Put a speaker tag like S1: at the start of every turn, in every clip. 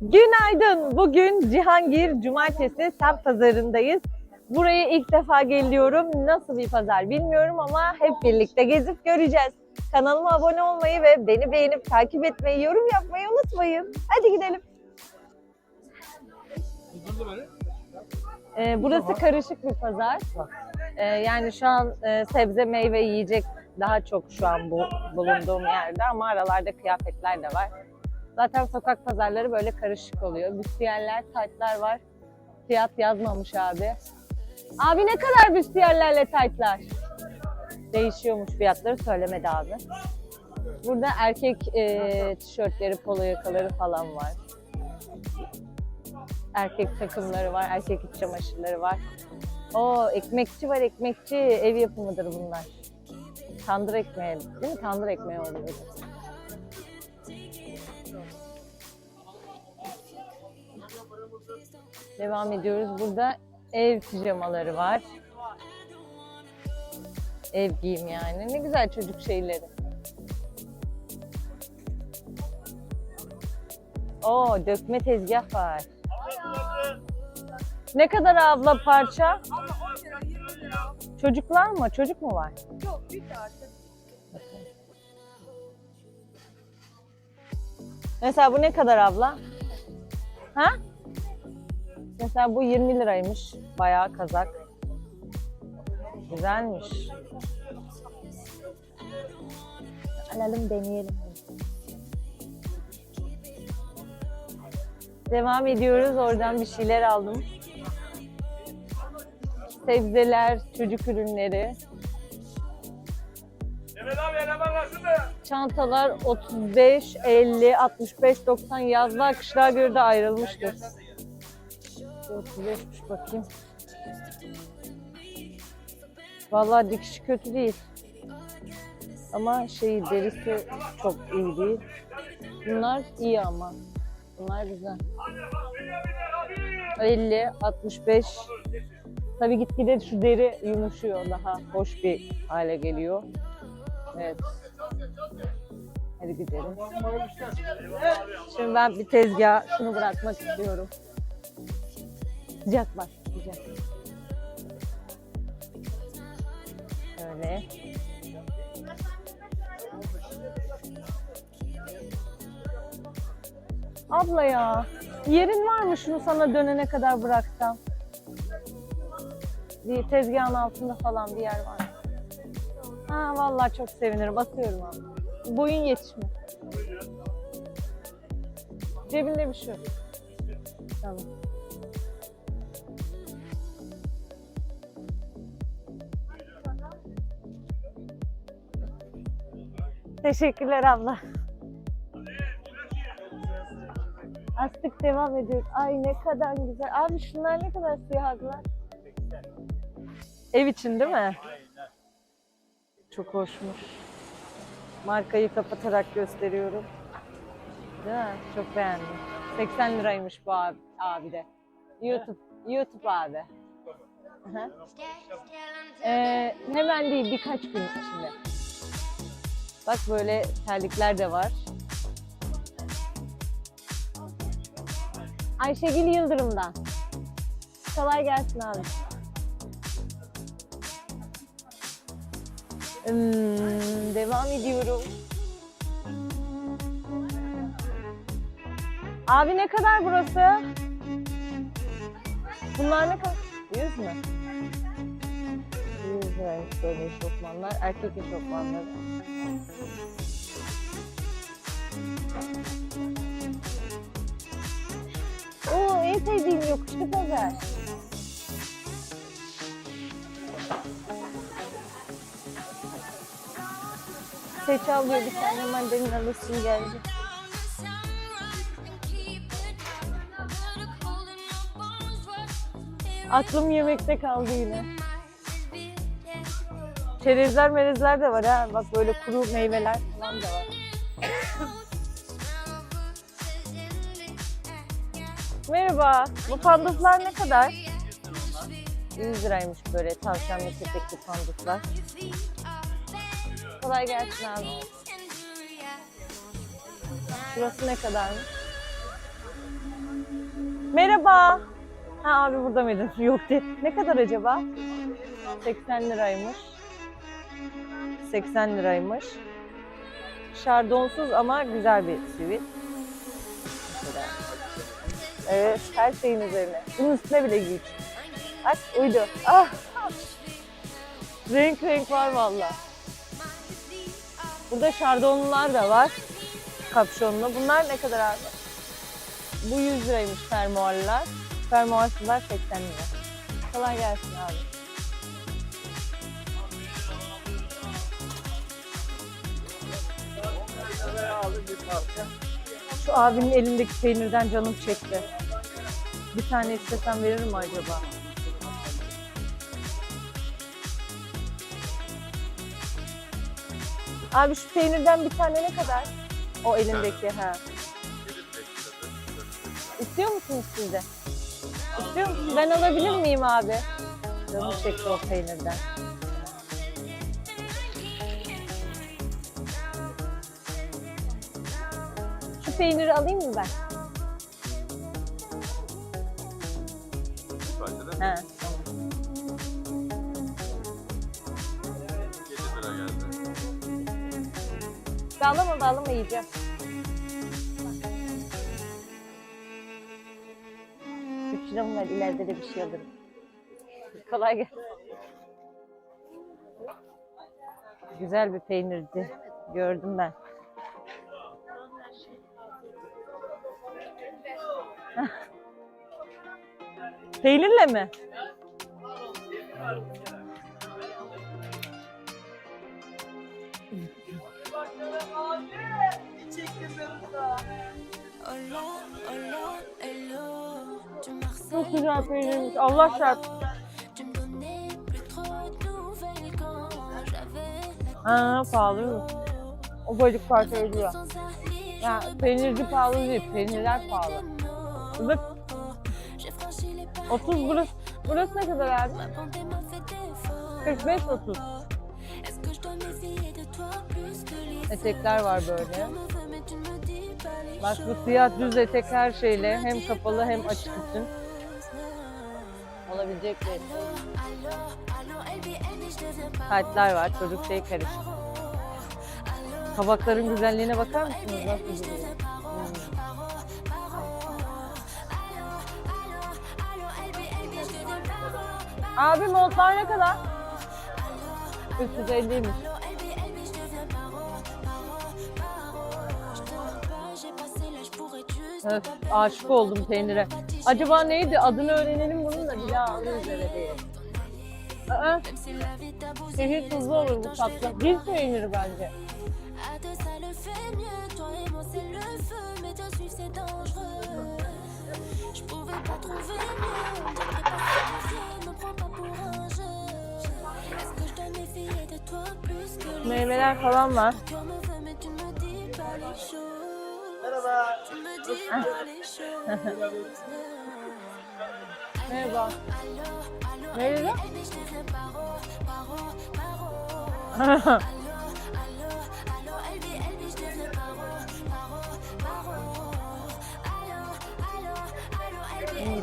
S1: Günaydın. Bugün Cihangir Cumartesi Semt Pazarı'ndayız. Buraya ilk defa geliyorum. Nasıl bir pazar bilmiyorum ama hep birlikte gezip göreceğiz. Kanalıma abone olmayı ve beni beğenip takip etmeyi, yorum yapmayı unutmayın. Hadi gidelim. Ee, burası karışık bir pazar. Ee, yani şu an e, sebze, meyve, yiyecek daha çok şu an bu bulunduğum yerde ama aralarda kıyafetler de var. Zaten sokak pazarları böyle karışık oluyor. Büstiyerler, taytlar var. Fiyat yazmamış abi. Abi ne kadar büstiyerlerle taytlar? Değişiyormuş fiyatları söylemedi abi. Burada erkek e, tişörtleri, polo yakaları falan var. Erkek takımları var, erkek iç çamaşırları var. O ekmekçi var, ekmekçi. Ev yapımıdır bunlar. Tandır ekmeği, değil mi? Tandır ekmeği oluyor. Devam ediyoruz. Burada ev pijamaları var. Ev giyim yani. Ne güzel çocuk şeyleri. Oo dökme tezgah var. Ne kadar abla parça? Çocuklar mı? Çocuk mu var?
S2: Yok bir artık.
S1: Mesela bu ne kadar abla? Ha? Mesela bu 20 liraymış. Bayağı kazak. Güzelmiş. Alalım deneyelim. Devam ediyoruz. Oradan bir şeyler aldım. Sebzeler, çocuk ürünleri. Çantalar 35, 50, 65, 90 yazlığa kışlığa göre de ayrılmıştır. 35'miş bakayım. Vallahi dikişi kötü değil. Ama şey derisi çok iyi değil. Bunlar iyi ama. Bunlar güzel. 50, 65. Tabii gitgide şu deri yumuşuyor. Daha hoş bir hale geliyor. Evet. Hadi gidelim. Şimdi ben bir tezgah şunu bırakmak istiyorum. Sıcak bak, sıcak. Şöyle. Abla ya, yerin var mı şunu sana dönene kadar bıraksam? Bir tezgahın altında falan bir yer var? Ha vallahi çok sevinirim. Atıyorum abi. Boyun yetişme. Cebinde bir şey. Tamam. Teşekkürler abla. Astık devam ediyor. Ay ne kadar güzel. Abi şunlar ne kadar siyahlar. Ev için değil mi? Çok hoşmuş. Markayı kapatarak gösteriyorum. Değil mi? Çok beğendim. 80 liraymış bu abi, abi de. YouTube, YouTube abi. Hı hı. Ee, hemen değil birkaç gün içinde. Bak böyle terlikler de var. Ayşegül Yıldırım'dan. Kolay gelsin abi. Hmm, devam ediyorum. Abi ne kadar burası? Bunlar ne kadar? 100 mü? 100 liraymış böyle eşofmanlar. Erkek eşofmanları. Oo en sevdiğim yokuşlu pazar. Seç alıyor bir tane mandalina alırsın geldi. Aklım yemekte kaldı yine. Çerezler merezler de var ha. Bak böyle kuru meyveler falan da var. Merhaba. Bu panduflar ne kadar? 100 liraymış böyle tavşan ve köpekli panduflar. Kolay gelsin abi. Şurası ne kadarmış? Merhaba. Ha abi burada mıydın? Yok değil. Ne kadar acaba? 80 liraymış. 80 liraymış. Şardonsuz ama güzel bir sivit. Evet, her şeyin üzerine. Bunun üstüne bile giy. Bak uydu. Ah! Renk renk var valla. Burada şardonlular da var. Kapşonlu. Bunlar ne kadar abi? Bu 100 liraymış fermuarlar. Fermuarsızlar 80 lira. Kolay gelsin abi. Şu abinin elindeki peynirden canım çekti. Bir tane istesem verir mi acaba? Abi şu peynirden bir tane ne kadar? O elindeki ha. İstiyor musunuz siz de? İstiyor musun? Ben alabilir miyim abi? Canım çekti o peynirden. Peyniri alayım mı ben? He. Bağlama bağlama yiyeceğim. 3 liram var ileride de bir şey alırım. Kolay gelsin. Güzel bir peynirdi. Gördüm ben. Peynirle mi? Çok güzel peynirmiş. Allah çarpsın. Ha pahalı mı? O bacık parça ödüyor. Ya peynirci pahalı değil, peynirler pahalı. Bak 30 burası. Burası ne kadar abi?
S2: Ma bonté m'a fait défaut.
S1: 45 30.
S2: Est-ce que je dois méfier de toi plus que les
S1: Etekler var böyle. Bak bu siyah düz etek her şeyle hem kapalı hem açık için olabilecek bir. Taytlar var, çocuk şey karışık. Kabakların güzelliğine bakar mısınız? Nasıl duruyor? Abi montlar ne kadar? 350'ymiş. Evet, aşık oldum peynire. Acaba neydi? Adını öğrenelim bunun da bile alırız eve diye. Aa, şehir tuzlu olur bu tatlı. Bir peyniri bence.
S2: Allô, elle dit, elle dit, je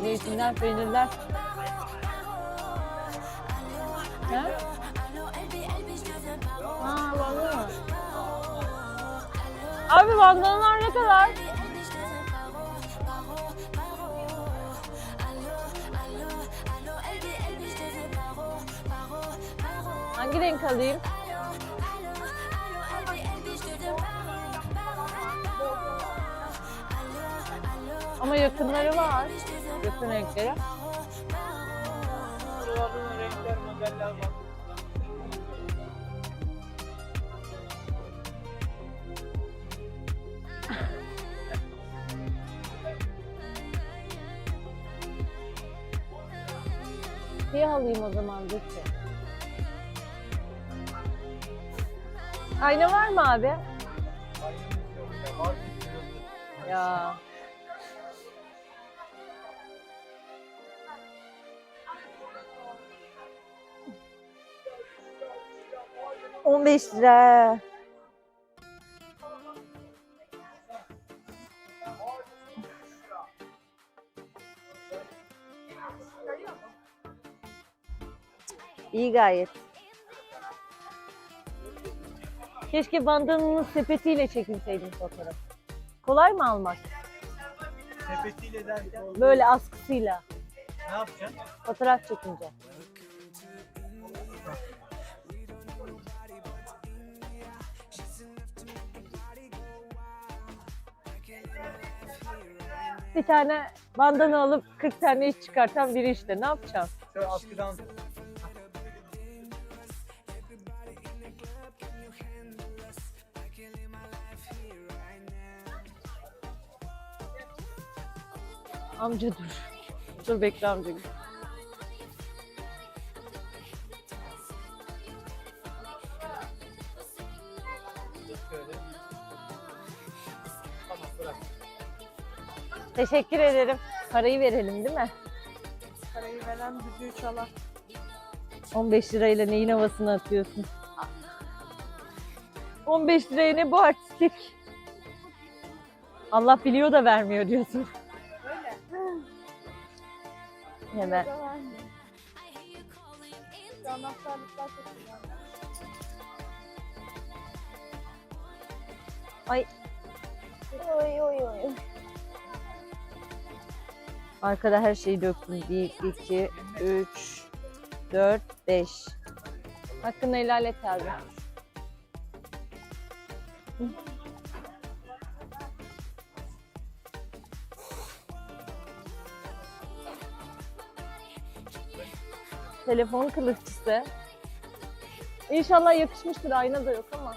S1: Zeytinler, peynirler. Ha? Abi vandallar ne kadar? Hangi renk alayım? Ama yakınları var. Yakın renkleri. O zaman Zeki. Ayna var mı abi? Ya. On beş lira. İyi gayet. Keşke bandananın sepetiyle çekilseydim fotoğraf. Kolay mı almak?
S3: Sepetiyle derken
S1: Böyle askısıyla.
S3: ne yapacaksın?
S1: Fotoğraf çekince. Bir tane bandana alıp 40 tane iş çıkartan biri işte. Ne yapacağım?
S3: Şöyle askıdan
S1: Amca dur. Dur bekle amca. Teşekkür ederim. Parayı verelim değil mi?
S4: Parayı veren düdüğü çalar.
S1: 15 lirayla neyin havasını atıyorsun? 15 liraya ne bu artistik? Allah biliyor da vermiyor diyorsun. Hemen. Ay
S4: Oy oy oy.
S1: arkada her şeyi döktüm. 1, 2, 3, 4, 5. Hakkını helal et abi. Hı. Telefon kılıfçısı. İnşallah yakışmıştır. Ayna da yok ama.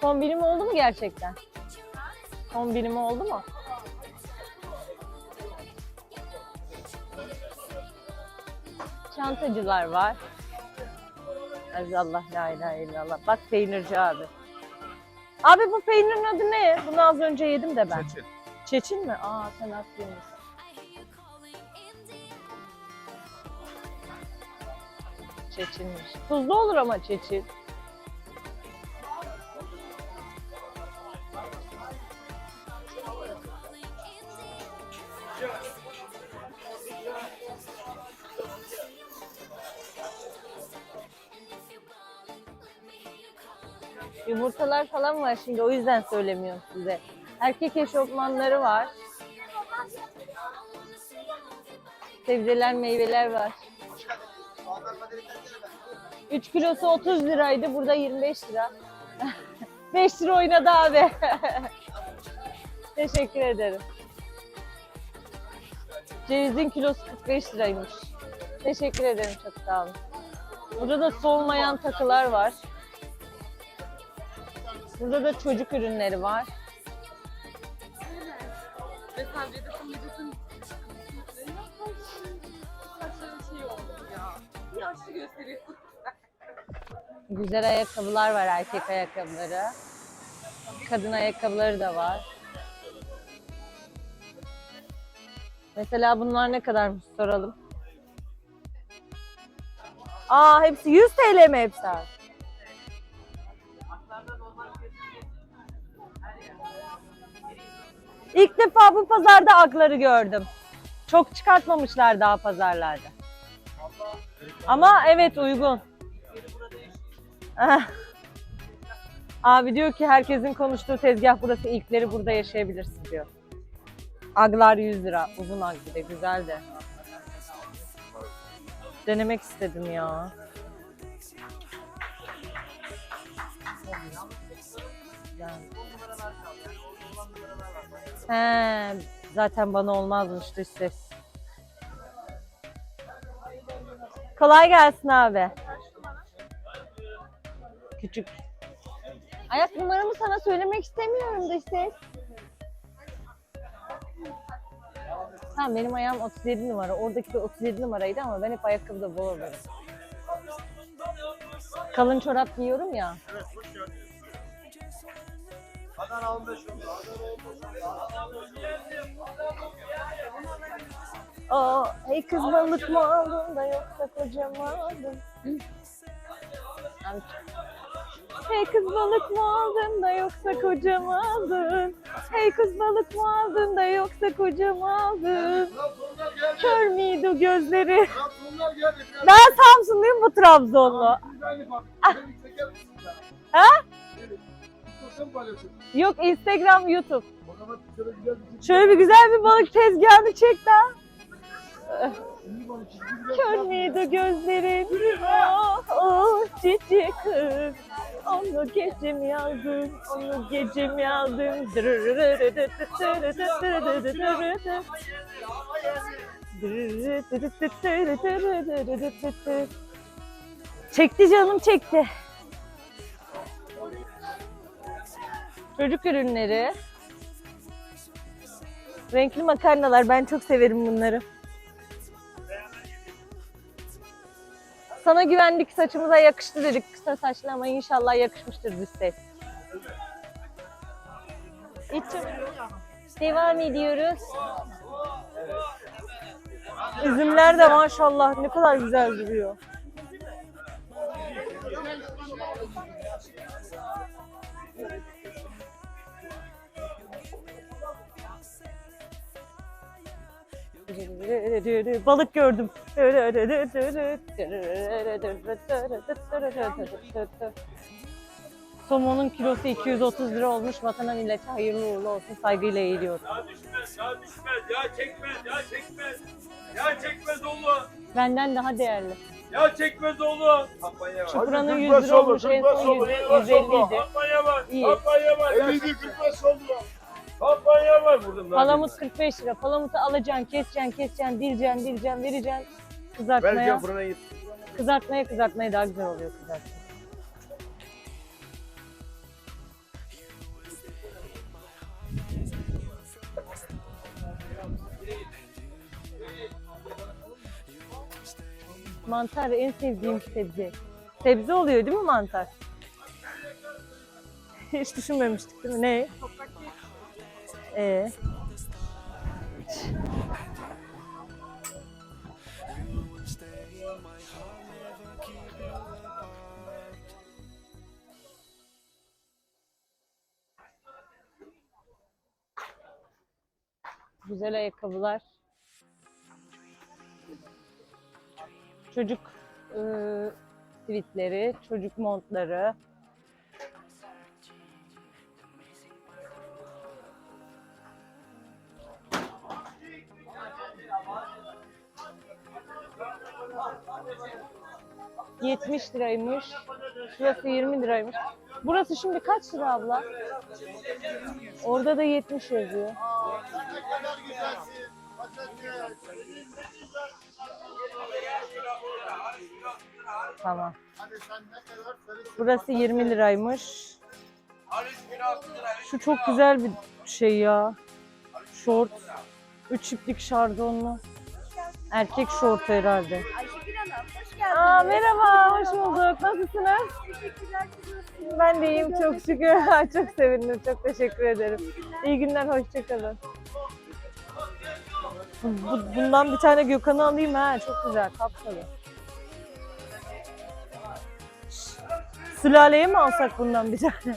S1: Kombinim oldu mu gerçekten? Kombinim oldu mu? Çantacılar var. Allah la ilahe illallah. Bak peynirci abi. Abi bu peynirin adı ne? Bunu az önce yedim de ben.
S3: Çeçil.
S1: Çeçil mi? Aa sen haklıymışsın. Çeçilmiş. Tuzlu olur ama çeçil. Yumurtalar falan var şimdi o yüzden söylemiyorum size. Erkek eşofmanları var. Sebzeler, meyveler var. 3 kilosu 30 liraydı. Burada 25 lira. 5 lira oynadı abi. Teşekkür ederim. Cevizin kilosu 45 liraymış. Teşekkür ederim çok sağ olun. Burada da soğumayan takılar var. Burada da çocuk ürünleri var.
S4: Mesela Vedat'ın Vedat'ın saçların şey oldu ya. Yaşlı gösteriyor.
S1: Güzel ayakkabılar var, erkek ayakkabıları. Kadın ayakkabıları da var. Mesela bunlar ne kadarmış soralım. Aa hepsi 100 TL mi hepsi İlk defa bu pazarda akları gördüm. Çok çıkartmamışlar daha pazarlarda. Ama evet uygun. Abi diyor ki herkesin konuştuğu tezgah burası ilkleri burada yaşayabilirsin diyor. Aglar 100 lira. Uzun ag bir de güzel de. Denemek istedim ya. He, zaten bana olmazmış dış ses. Kolay gelsin abi. Küçük. Ayak numaramı sana söylemek istemiyorum dış ses. Tamam benim ayağım 37 numara. Oradaki de 37 numaraydı ama ben hep ayakkabıda bol olurum. Kalın çorap giyiyorum ya.
S3: Adana 15 oldu.
S1: Aa, hey kız balık mı aldın da yoksa kocama aldın? Hey kız balık mı aldın da yoksa kocama aldın? Hey kız balık mı aldın da yoksa koca mı aldın? Kör müydü gözleri? Ben Samsunluyum bu Trabzonlu. Ha? Yok Instagram, YouTube. Şöyle bir güzel bir balık tezgahını çek daha. Kör müydü gözlerin? Oh oh cici kız. Onu gece mi aldın? Onu gece mi aldın? Çekti canım çekti. Çocuk ürünleri. Renkli makarnalar. Ben çok severim bunları. Sana güvendik saçımıza yakıştı dedik kısa saçlı ama inşallah yakışmıştır bir ses. Devam ediyoruz. Üzümler de maşallah ne kadar güzel duruyor. Balık gördüm. Somonun kilosu 230 lira olmuş. Vatana millete hayırlı uğurlu olsun. Saygıyla eğiliyorum.
S5: Ya düşmez, ya düşmez, ya çekmez, ya çekmez. Ya çekmez oğlum.
S1: Benden daha değerli.
S5: Ya çekmez oğlum. Kampanya var.
S6: Hadi
S1: 100
S6: kırk beş
S1: lira olmuş. En son
S6: oldu,
S1: 100,
S6: kırk beş
S1: 150
S6: oldu.
S1: idi.
S5: Kampanya var.
S1: İyi.
S5: Kampanya var. Ya
S6: 50
S5: çekmez.
S6: 45 oldu.
S5: Kampanya var burada.
S1: Palamut 45 lira. Palamutu alacaksın, keseceksin, keseceksin, dileceksin, dileceksin, vereceksin. Kızartmaya.
S6: Vereceğim fırına git.
S1: Kızartmaya kızartmaya daha güzel oluyor kızartma. Mantar en sevdiğim sebze. Sebze oluyor değil mi mantar? Hiç düşünmemiştik değil mi? Ne? Ee? Güzel ayakkabılar. Çocuk ıı, sivitleri, çocuk montları. ...70 liraymış. Şurası 20 liraymış. Burası şimdi kaç lira abla? Orada da 70 yazıyor. Tamam. Burası 20 liraymış. Şu çok güzel bir şey ya. Şort. Üç iplik şardonlu. Erkek şort herhalde.
S7: Ayşegül Hanım, geldiniz.
S1: Aa, merhaba, hoş bulduk. Nasılsınız?
S7: Teşekkürler?
S1: Ben de iyiyim, çok şükür. çok sevindim, çok teşekkür ederim. İyi günler, hoşçakalın. Bu, bundan bir tane Gökhan'ı alayım ha, çok güzel, kapsalı. Sülaleye mi alsak bundan bir tane?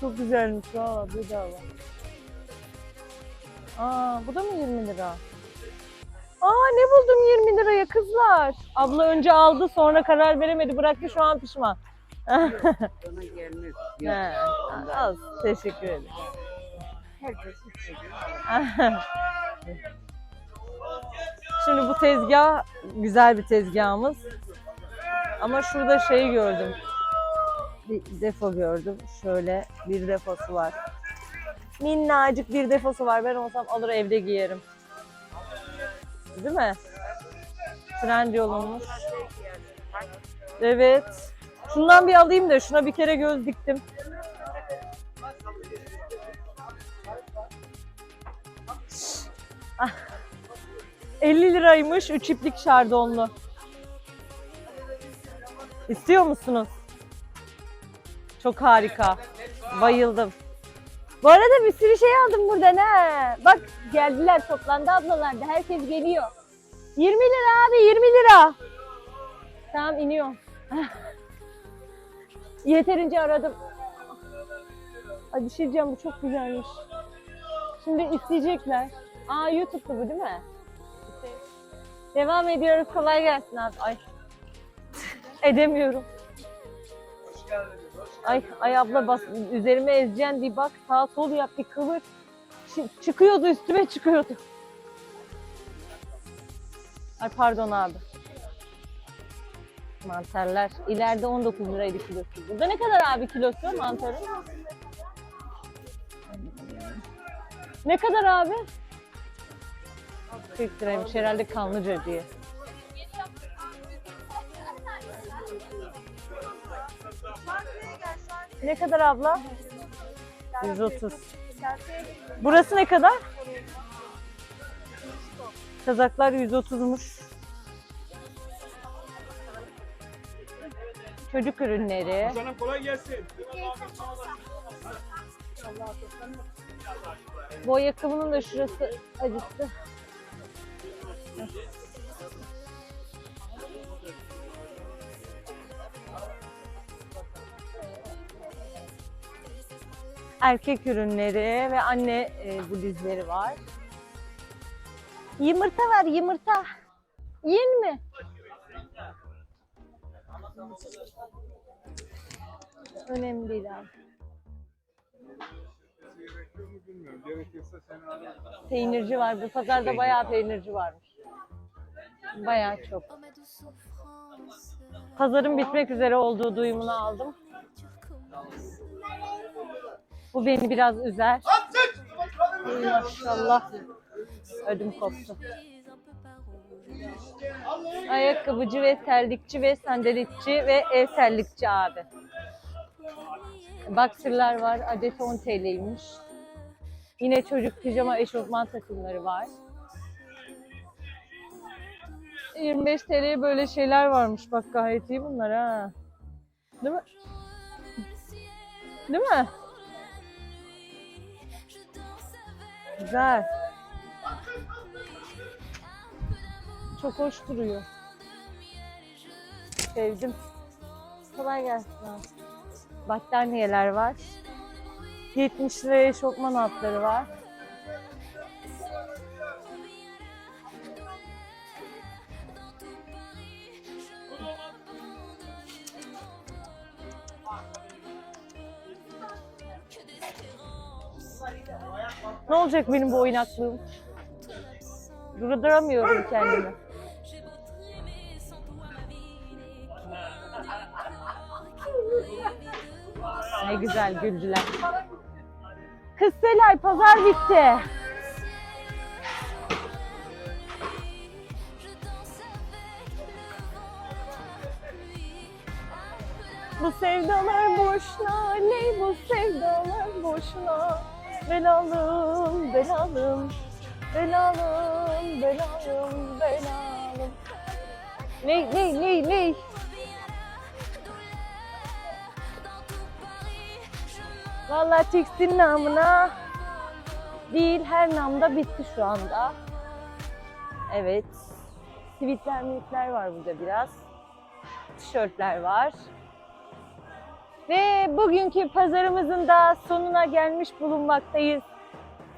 S1: Çok güzelmiş valla, bedava. Aa, bu da mı 20 lira? Aa ne buldum 20 liraya kızlar. Abla önce aldı sonra karar veremedi bıraktı şu an pişman.
S8: Bana gelmez.
S1: He, az teşekkür ederim.
S8: Herkes seviyor.
S1: Şimdi bu tezgah güzel bir tezgahımız. Ama şurada şey gördüm. Bir defo gördüm. Şöyle bir defosu var. Minnacık bir defosu var. Ben olsam alır evde giyerim. Değil mi? Trend yolunmuş. Evet. Şundan bir alayım da şuna bir kere göz diktim. Ah. 50 liraymış 3 iplik şardonlu. İstiyor musunuz? Çok harika. Bayıldım. Bu arada bir sürü şey aldım buradan ha. Bak geldiler toplandı ablalar da herkes geliyor. 20 lira abi 20 lira. Tamam iniyorum. Yeterince aradım. Ay bir şey diyeceğim bu çok güzelmiş. Şimdi isteyecekler. Aa YouTube'da bu değil mi? Devam ediyoruz. Kolay gelsin abi. Ay. Edemiyorum.
S3: Hoş geldiniz.
S1: Ay, ay abla bas, üzerime ezeceksin bir bak sağ sol yap bir kıvır. Çı- çıkıyordu üstüme çıkıyordu. Ay pardon abi. Mantarlar. İleride 19 liraydı kilosu. Burada ne kadar abi kilosu mantarın? Ne kadar abi? 40 liraymış herhalde kanlıca diye. Ne kadar abla? 130. Burası ne kadar? Kazaklar 130'muş. Çocuk ürünleri.
S5: Canım kolay gelsin.
S1: Bu ayakkabının da şurası acıttı. Erkek ürünleri ve anne e, bluzleri var. Yumurta var yumurta. Yiyin mi? Önemli değil abi. Peynirci var. Bu pazarda bayağı peynirci varmış. Bayağı çok. Pazarın bitmek üzere olduğu duyumunu aldım. Bu beni biraz üzer. Maşallah. Ödüm koptu. Ayakkabıcı ve terlikçi ve sandalitçi ve ev terlikçi abi. Boxer'lar var. Adeti 10 TL'ymiş. Yine çocuk pijama eşofman takımları var. 25 TL'ye böyle şeyler varmış. Bak gayet iyi bunlar ha. Değil mi? Değil mi? Güzel. Çok hoş duruyor. Sevdim. Kolay gelsin. Battaniyeler var. 70 liraya eşofman altları var. Ne olacak benim bu oynaklığım? Durduramıyorum kendimi. Ne güzel güldüler. Kız Selay pazar bitti. Bu sevdalar boşuna, ne bu sevdalar boşuna. Belalım, belalım, belalım, belalım, belalım. Ne, ne, ne, ne? Vallahi tekstil namına değil her namda bitti şu anda. Evet. Sivitler mivitler var burada biraz. Tişörtler var. Ve bugünkü pazarımızın da sonuna gelmiş bulunmaktayız.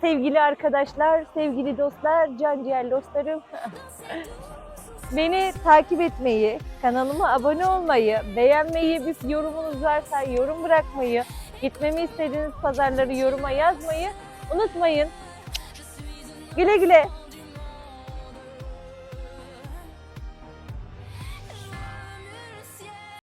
S1: Sevgili arkadaşlar, sevgili dostlar, can ciğer dostlarım. Beni takip etmeyi, kanalıma abone olmayı, beğenmeyi, bir yorumunuz varsa yorum bırakmayı, gitmemi istediğiniz pazarları yoruma yazmayı unutmayın. Güle güle.